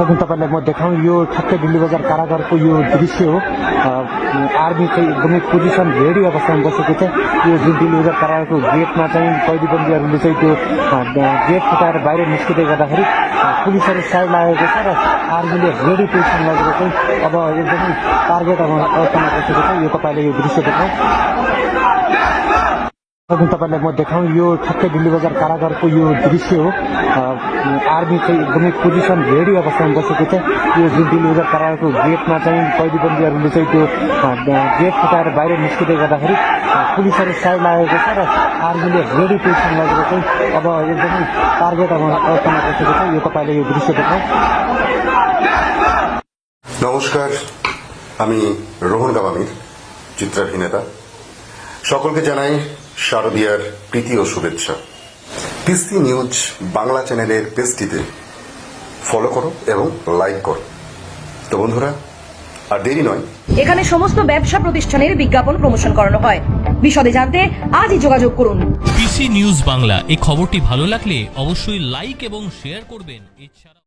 तब तक मैं देखाऊँ यो ठक्कै दिल्ली बजार कारागारको यो दृश्य हो। आर्मी चाहिँ एकदमै पोजिसन रेडी अवस्थामा बसेको छ। यो जुन दिल्ली बजार कारागारको गेटमा चाहिँ कैदीबन्दीहरूले चाहिँ त्यो गेट फुटाएर बाहिर निस्किँदै गर्दाखेरि पुलिसहरू साइड लागेको छ र आर्मीले रेडी पोजिसन लगेर चाहिँ अब एकदमै टार्गेट अवस्थामा बसेको छ। यो तपाईँले यो दृश्य देखाउँ। तपाईँलाई म देखाउँ यो ठक्कै दिल्ली बजार कारागारको यो दृश्य हो अ, आर्मी चाहिँ एकदमै पोजिसन रेडी अवस्थामा बसेको छ यो जुन दिल्ली बजार कारागारको गेटमा चाहिँ कैदीबन्दीहरूले चाहिँ त्यो अ, गेट फुटाएर बाहिर निस्किँदै गर्दाखेरि अ, पुलिसहरू साइड लागेको छ र आर्मीले रेडी पोजिसन लगेर चाहिँ अब एकदमै टार्गेट अवस्थामा बसेको छ यो तपाईँले यो दृश्य देखाउँ নমস্কার আমি রোহন গামামির চিত্রাভিনেতা সকলকে জানাই শারদীয়ার প্রীতি ও শুভেচ্ছা। পিসি নিউজ বাংলা চ্যানেলের পেজটিতে ফলো করো এবং লাইক করো। তো বন্ধুরা আর দেরি নয়। এখানে সমস্ত ব্যবসা প্রতিষ্ঠানের বিজ্ঞাপন প্রমোশন করানো হয়। বিশদে জানতে আজই যোগাযোগ করুন। পিসি নিউজ বাংলা এই খবরটি ভালো লাগলে অবশ্যই লাইক এবং শেয়ার করবেন। এছাড়া